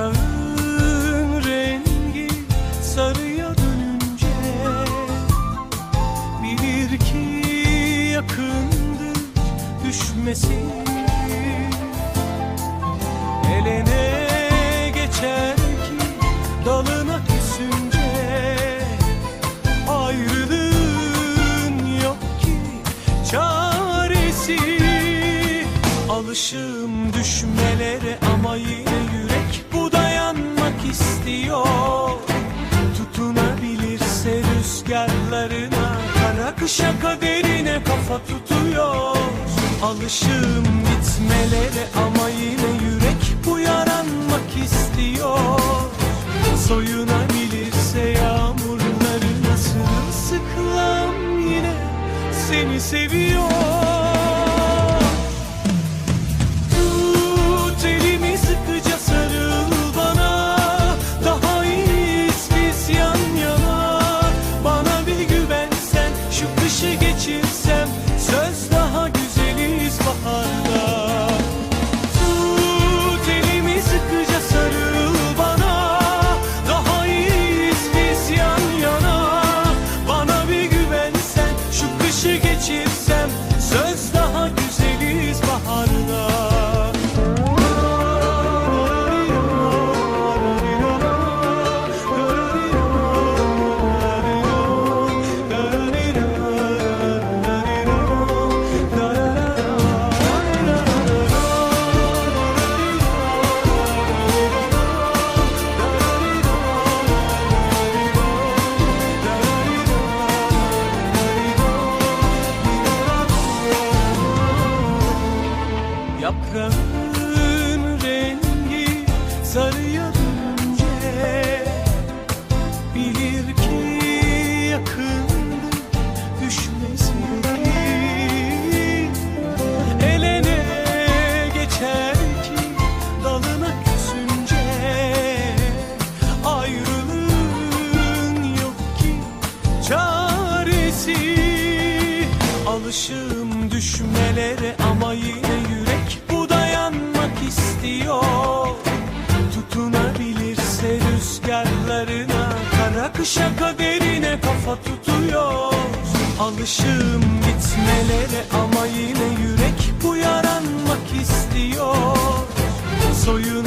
Gözümün rengi sarıya dönünce Bilir ki yakındır düşmesi. Elene geçer ki dalına küsünce Ayrılığın yok ki çaresi. Alışım düşmelere ama yine istiyor. Tutunabilirse rüzgarlarına Kara kışa kaderine kafa tutuyor. Alışım gitmelere ama yine yürek bu yaranmak istiyor. Soyunabilirse yağmurlarına sırılsıklam yine seni seviyor sarıya dönünce Bilir ki yakındır düşmesi Elene geçer ki dalına küsünce. Ayrılığın yok ki çaresi. Alışım düşmelere ama yine yürek bu dayanmak istiyor akışa kaderine kafa tutuyor. Alışım gitmelere ama yine yürek bu yaranmak istiyor. Soyun